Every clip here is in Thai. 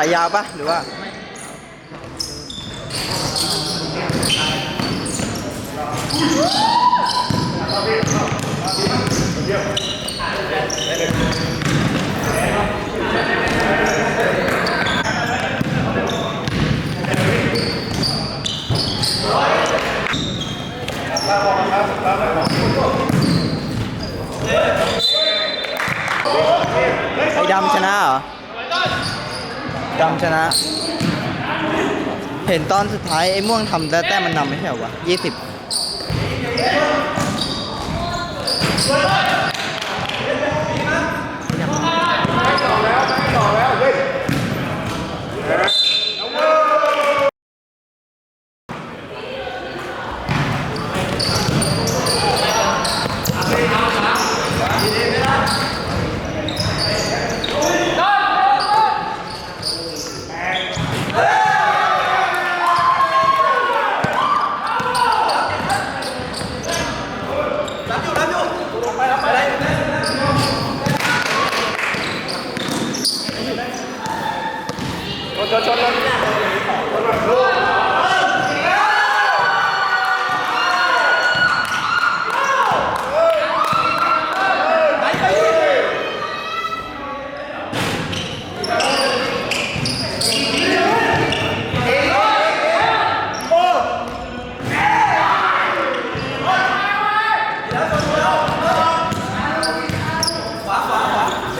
ายยาวปะหรือว่าไอ้ดำชนะเหรอ ดำชนะ เห็นตอนสุดท้ายไอ้ม่วงทำแต่แต้มมันนำไม่ใช่เหรอวะยี่สิบ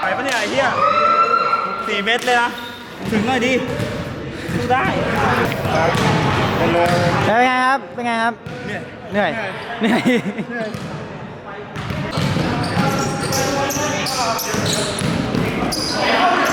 ไปปะเนี่ยไอ้เหี้ย สี่เมตรเลยนะ ถึงหน่อยดิสู้ได้เป็นไงครับ เป็นไงครับ เหนื่อย เหนื่อย เหนื่อยเ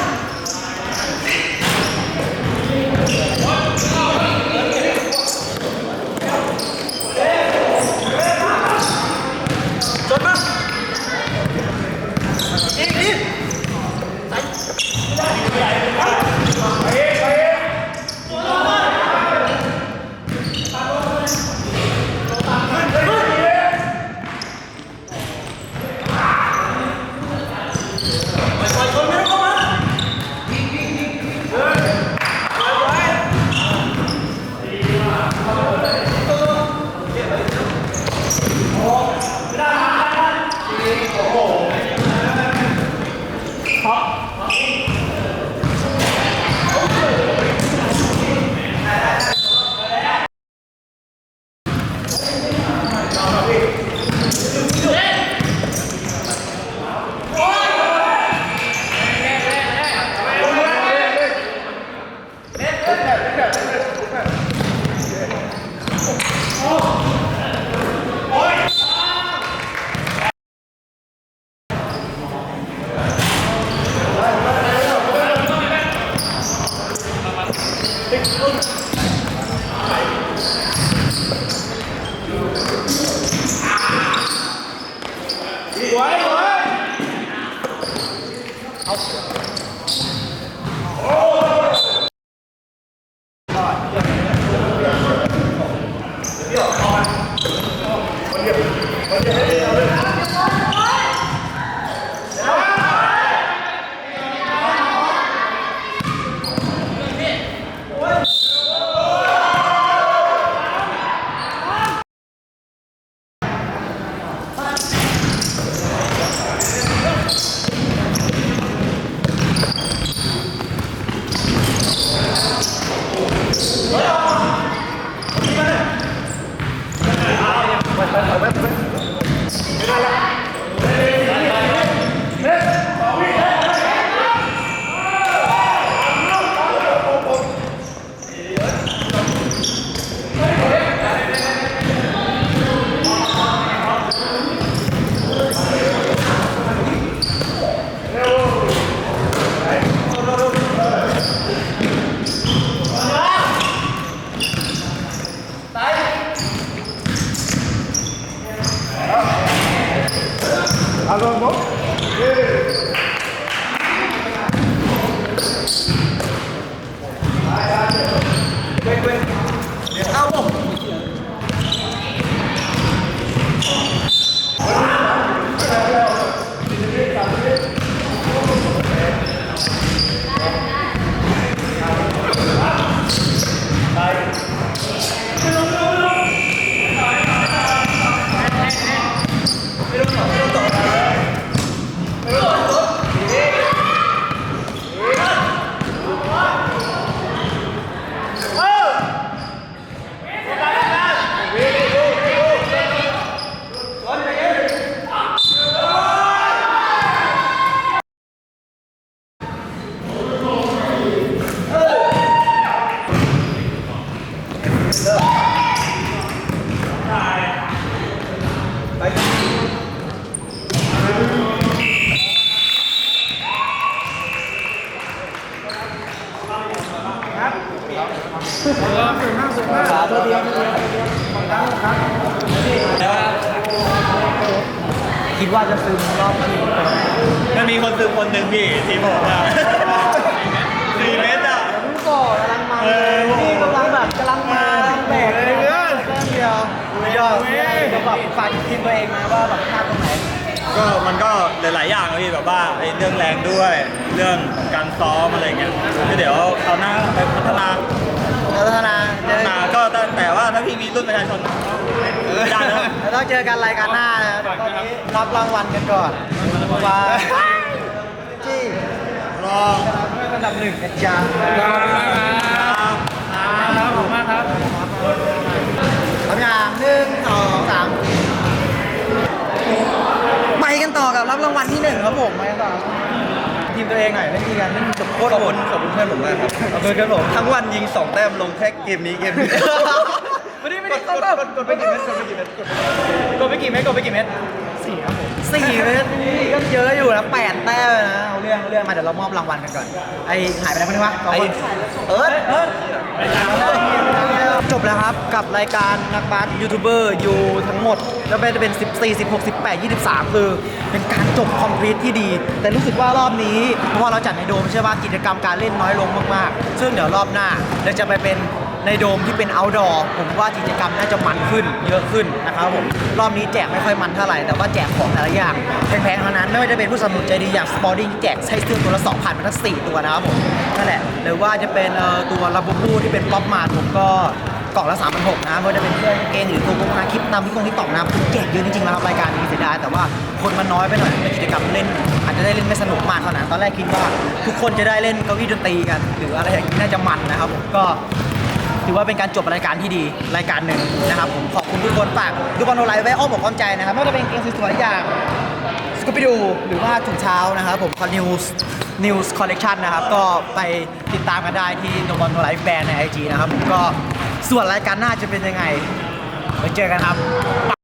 คิดว่าจะซึมรอบชิงเป็นไงมันมีคนซื้อคนหนึ่งพี่ที่ผมอะสี่เมตรอะพี่โก้กำลังมาเลยพี่กำลังแบบกำลังมาแบกเลยเพื่อนแค่เดียวไม่ยอมเดี๋ยวแบบฝากทีมตัวเองนะว่าแบบพลาดตรงไหนก็มันก็หลาย ๆ อย่างอะพี่แบบว่าไอ้เรื่องแรงด้วย เรื่องการซ้อมอะไรเงี้ยก็เดี๋ยวคราวหน้าไปพัฒนาพัฒนาเจพัอฒนาก็ แต่ว่าถ้าพี่มีรุ่นประชาชนไม่ได้แล้วเราต้องเจอกันรายการหน้านะครับตอนนี้รับรางวัลกันก่อนบาจี้รออันดับหนึ่งกันจังครับผมมากครับทำอย่างหนึ่งสองสามไปกันต่อกับรับรางวัลที่หนึ่งครับผมไปกันต่อ ทีมตัวเองหน่อยเล่นดีกันเล่นจบโคตรขอบคุณขอบคุณเพื่อนผมมากครับขอบคุณครับผมทั้งวันยิง2แต้มลงแค่เกมนี้เกมนี้ ไม่ได้ไม่ได้กดกดกดไปกี่เม็ดกดไปกี่เม็ดกดไปกี่เม็ดกดไปกี่เม็ดสี่ครับผมสี่เม็ดนี่ก็เยอะอยู่นะแปดแต้มเลยนะเอาเรื่องเอาเรื่องมาเดี๋ยวเรามอบรางวัลกันก่อนไอหายไปไหนคนนี้วะไอเอิร์ธเอิร์ธ จบแล้วครับกับรายการนักบาสยูทูบเบอร์อยู่ทั้งหมด แล้วจะเป็น 14 16 18 23 คือ เป็นการจบคอมพลีทที่ดี แต่รู้สึกว่ารอบนี้เพราะว่าเราจัดในโดมใช่ป่ะกิจกรรมการเล่นน้อยลงมากๆ ซึ่งเดี๋ยวรอบหน้าเราจะไปเป็นในโดมที่เป็น outdoor ผมว่ากิจกรรมน่าจะมันขึ้นเยอะขึ้นนะครับผมรอบนี้แจกไม่ค่อยมันเท่าไหร่ แต่ว่าแจกของแต่ละอย่างแพงๆเทั้งนั้นไม่ว่าจะเป็นผู้สนับสนุนใจดีอย่าง Sporting ที่แจกใช้เสื้อตัวละ2,000มาทั้ง4ตัวนะครับผมนั่นแหละหรือว่าจะเป็นตัวลาบูบูที่เป็นป๊อปมาผมก็ กล่องละ3 6 0 0นะไม่ว่าจะเป็นเสื้อกางเกงหรือตัวโกงมาคลิปนำที่ตรงที่ตองนะแจกเยอะจริงๆนะครับรายการนี้เสียดายแต่ว่าคนมันน้อยไปหน่อยเป็นกิจกรรมเล่น อาจจะได้เล่นไม่สนุกมากเท่านั้นตอนแรกคิดว่า ทุกคนจะได้เล่นเก้าอี้ดนตรีกัน หรืออะไรอย่างนี้น่าจะมันนะครับผมก็ถือว่าเป็นการจบรายการที่ดีรายการหนึ่งนะครับผมขอบคุณทุกคนฝากดูบอลโนไลน์ไว้อ้อมอกอ้อมใจนะครับไม่ว่าจะเป็นเกมสวยๆอย่างสกูปิดูหรือว่าถุงเช้านะครับผมคอนนิวส์นิวส์คอลเลกชันนะครับก็ไปติดตามกันได้ที่โนบอลโนไลฟ์แบรนด์ใน IG นะครับผมก็ ส่วนรายการหน้าจะเป็นยังไงไว้เจอกันครับ